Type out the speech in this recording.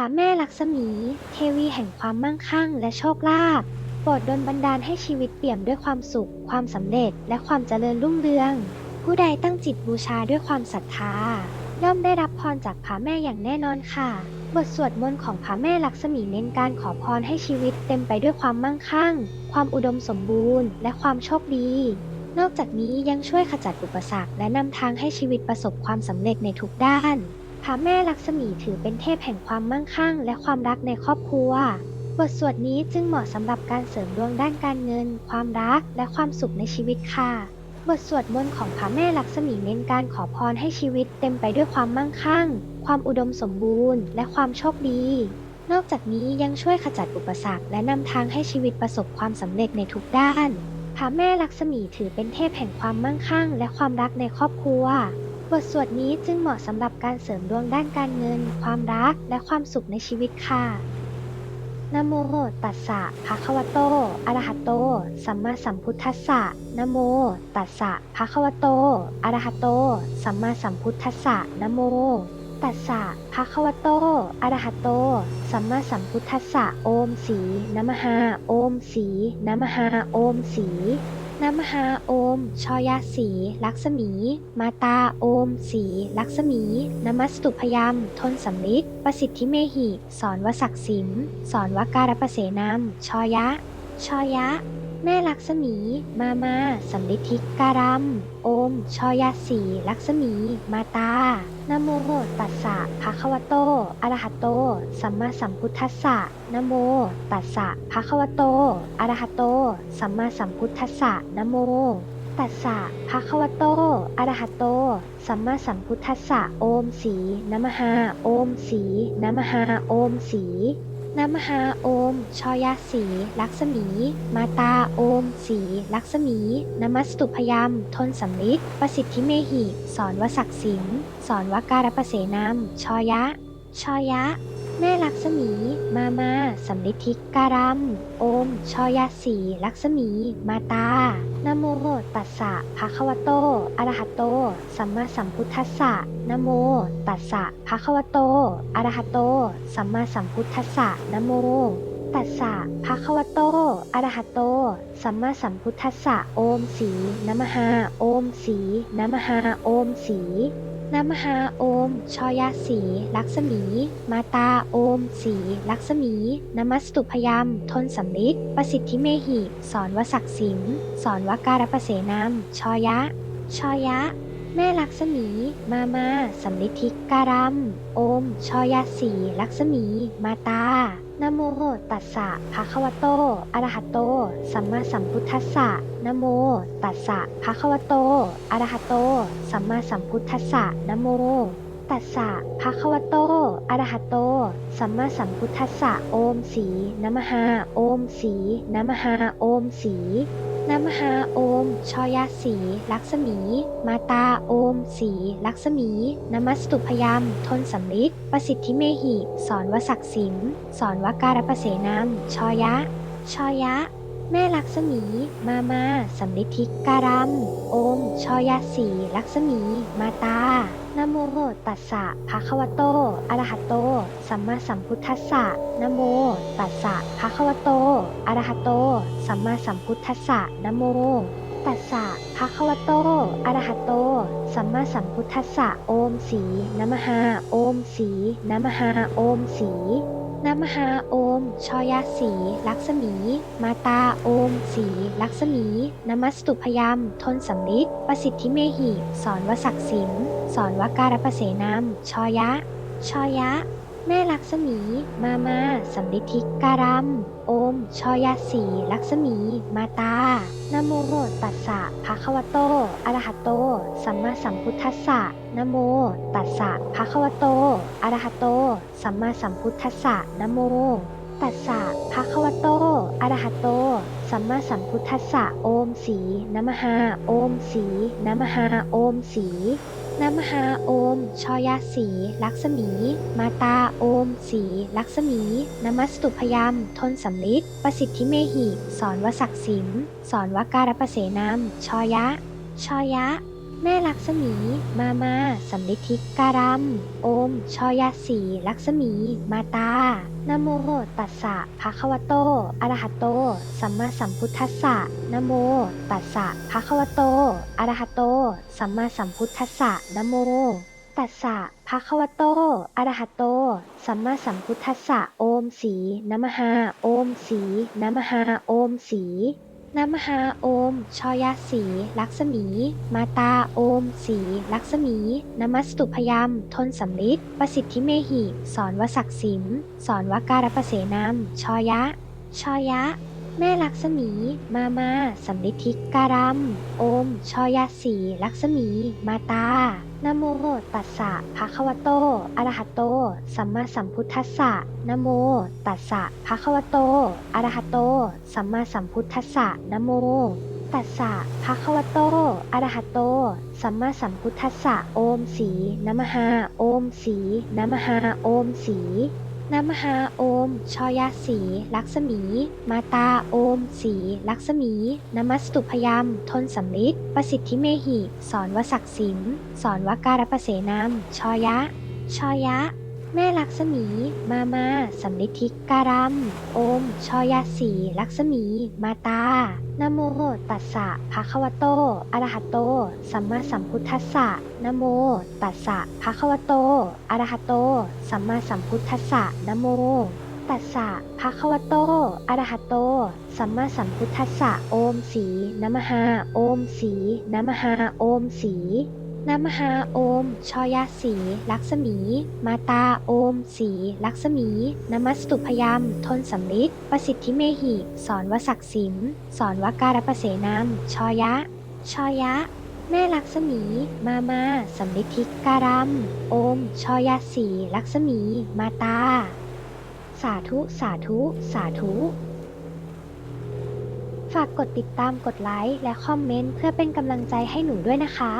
ระแม่ลักษมี เทวีแห่งความมั่งคั่งและโชคลาภโปรดดลบันดาลให้ชีวิตเปี่ยมด้วยความสุข ความสำเร็จ และความเจริญรุ่งเรือง ผู้ใดตั้งจิตบูชาด้วยความศรัทธาย่อมได้รับพรจากพระแม่อย่างแน่นอนค่ะ บทสวดมนต์ของพระแม่ลักษมีเน้นการขอพรให้ชีวิตเต็มไปด้วยความมั่งคั่ง ความอุดมสมบูรณ์ และความโชคดี นอกจากนี้ยังช่วยขจัดอุปสรรค และนำทางให้ชีวิตประสบความสำเร็จในทุกด้าน พระแม่ลักษมีถือเป็นเทพแห่งความมั่งคั่ง และความรักในครอบครัว บทสวดนี้จึงเหมาะสำหรับการเสริมดวงด้านการเงิน ความรัก และความสุขในชีวิตค่ะ บทสวดมนต์ของพระแม่ลักษมีเน้นการขอพรให้ชีวิตเต็มไปด้วยความมั่งคั่ง ความอุดมสมบูรณ์ และความโชคดี นอกจากนี้ยังช่วยขจัดอุปสรรค และนำทางให้ชีวิตประสบความสำเร็จในทุกด้านพระแม่ลักษมีถือเป็นเทพแห่งความมั่งคั่ง และความรักในครอบครัว บทสวดนี้จึงเหมาะสำหรับการเสริมดวงด้านการเงิน ความรัก และความสุขในชีวิตค่ะนะโมตัสสะภะคะวะโต อะระหะโต สัมมาสัมพุทธัสสะนะโม ตัสสะภะคะวะโต อะระหะโต สัมมาสัมพุทธัสสะนะโม ตัสสะภะคะวะโต อะระหะโต สัมมาสัมพุทธัสสะโอมสีนะมหาโอมสีนะมหาโอมสี นมหาโอม ชอยาสี ลักษมี มาตาโอม สี ลักษมี นมัสตุพยามทนสำลิดประสิทธิเมหิ สอนวศักดิ์สิม สอนวการประเสนามชอยะ ชอยะ แม่ลักษมี มามาสัมฤทธิการัมโอม ชอยาสีลักษมี มาตานโมตัสสะภะคะวะโตอะระหะโต สัมมาสัมพุทธัสสะนโม ตัสสะภะคะวะโตอะระหะโต สัมมาสัมพุทธัสสะนโม ตัสสะภะคะวะโตอะระหะโต สัมมาสัมพุทธัสสะโอมสีนมหาโอมสีนมหาโอมสี นมหาโอม ชอยาสี ลักษมี มาตาโอม สี ลักษมี นมัสตุพยามทนสำลิดประสิทธิเมหิ สอนวศักดิ์สิงสอนวการประเสนามชอยะ ชอยะ แม่ลักษมี มามาสัมฤทธิการัมโอม ชอยาสี ลักษมี มาตานโมตัสสะภะคะวะโตอะระหะโต สัมมาสัมพุทธัสสะนโม ตัสสะภะคะวะโตอะระหะโต สัมมาสัมพุทธัสสะนโม ตัสสะภะคะวะโตอะระหะโต สัมมาสัมพุทธัสสะโอมสีนะมหาโอมสีนะมหาโอมสี นมหาโอมชอยาสีลักษมี มาตาโอมสีลักษมี นมัสตุพยามทนสำลิดประสิทธิเมหิ สอนวศักดิ์สิมสอนวการประเสนามชอยะชอยะ แม่ลักษมี มามาสัมฤทธิการัมโอมชอยาสีลักษมี มาตา นะโมตัสสะภะคะวะโต อะระหะโต สัมมาสัมพุทธัสสะนะโมตัสสะภะคะวะโต อะระหะโต สัมมาสัมพุทธัสสะนะโมตัสสะภะคะวะโต อะระหะโต สัมมาสัมพุทธัสสะโอมสีนะมหาโอมสีนะมหาโอมสี นมหาโอม ชอยาสี ลักษมี มาตาโอม สี ลักษมี นมัสตุพยามทนสำลิดประสิทธิเมหิ สอนวศักดิ์สิม สอนวการประเสนามชอยะ ชอยะ แม่ลักษมี มามาสัมฤทธิการัมโอม ชอยาสีลักษมี มาตานโมตัสสะภะคะวะโตอะระหะโต สัมมาสัมพุทธัสสะนโมตัสสะภะคะวะโตอะระหะโต สัมมาสัมพุทธัสสะนโมตัสสะภะคะวะโตอะระหะโต สัมมาสัมพุทธัสสะโอมสีนะมหาโอมสีนะมหาโอมสี นมหาโอมชอยาสีลักษมี มาตาโอมสีลักษมี นมัสตุพยามทนสำลิดประสิทธิเมหิ สอนวศักดิ์สิน สอนวการประเสนามชอยะชอยะ แม่ลักษมี มามาสัมฤทธิการัมโอม ชอยาสี ลักษมี มาตานะโมตัสสะภะคะวะโตอะระหะโต สัมมาสัมพุทธัสสะนโม ตัสสะภะคะวะโตอะระหะโต สัมมาสัมพุทธัสสะนโม ตัสสะภะคะวะโตอะระหะโต สัมมาสัมพุทธัสสะโอมสีนมหาโอมสีนมหาโอมสี นมหาโอม ชอยาสี ลักษมี มาตาโอม สี ลักษมี นมัสตุพยามทนสำลิดประสิทธิเมหิ สอนวศักดิ์สิม สอนวการประเสนามชอยะ ชอยะ แม่ลักษมี มามาสัมฤทธิการัมโอม ชอยาสีลักษมี มาตานโมตัสสะภะคะวะโตอะระหะโต สัมมาสัมพุทธัสสะนโมตัสสะภะคะวะโตอะระหะโต สัมมาสัมพุทธัสสะนโมตัสสะภะคะวะโตอะระหะโต สัมมาสัมพุทธัสสะโอมสีนะมหาโอมสีนะมหาโอมสี นมหาโอมชอยาสีลักษมี มาตาโอมสีลักษมี นมัสตุพยามทนสำลิดประสิทธิเมหิ สอนวศักดิ์สิม สอนวการประเสนามชอยะชอยะ แม่ลักษมี มามาสัมฤทธิการัมโอม ชอยาสี ลักษมี มาตานโมตัสสะภะคะวะโตอะระหะโต สัมมาสัมพุทธัสสะนโม ตัสสะภะคะวะโตอะระหะโต สัมมาสัมพุทธัสสะนโม ตัสสะภะคะวะโตอะระหะโต สัมมาสัมพุทธัสสะโอมสีนมหาโอมสีนมหาโอมสี นมหาโอม ชอยาสี ลักษมี มาตาโอม สี ลักษมี นมัสตุพยามทนสำลิดประสิทธิเมหิ สอนวศักดิ์สิน สอนวการประเสนามชอยะ ชอยะ แม่ลักษมี มามาสัมฤทธิการัมโอม ชอยาสีลักษมี มาตานโมตัสสะภะคะวะโตอะระหะโต สัมมาสัมพุทธัสสะนโมตัสสะภะคะวะโตอะระหะโต สัมมาสัมพุทธัสสะนโมตัสสะภะคะวะโตอะระหะโต สัมมาสัมพุทธัสสะโอมสีนมหาโอมสีนมหาโอมสี นมหาโอมชอยาสีลักษมี มาตาโอมสีลักษมี นมัสตุพยามทนสำลิดประสิทธิเมหิ สอนวศักดิ์สิม สอนวการประเสนามชอยะชอยะ แม่ลักษมี มามาสัมฤทธิการัมโอมชอยาสีลักษมี มาตา สาธุ สาธุ สาธุฝากกดติดตามกดไลค์และคอมเมนต์เพื่อเป็นกำลังใจให้หนูด้วยนะคะ